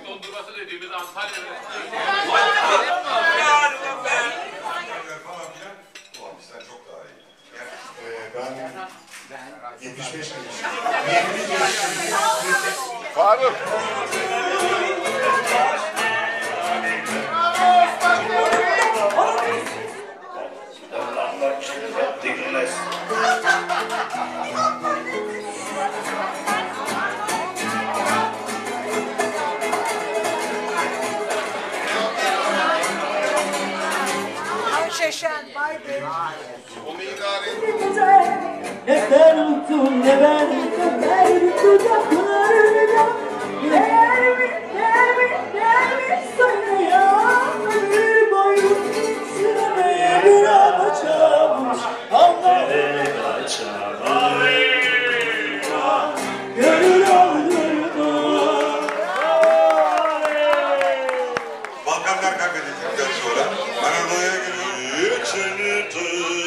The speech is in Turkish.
Köpek dondurması dediğimiz Antalya'nın. Ben 75 yaşındayım. Faruk. Dinlesin. Şeşen, vay be. Ne ben unuttum ne ben unuttum Her kucaklarına Değer mi değer mi değer mi sana ya Ömür boyu Sürmeye bir ama çavuş Allah Gönül Balkanlar kaybedildikten sonra Anadolu'ya geliyor. Bitte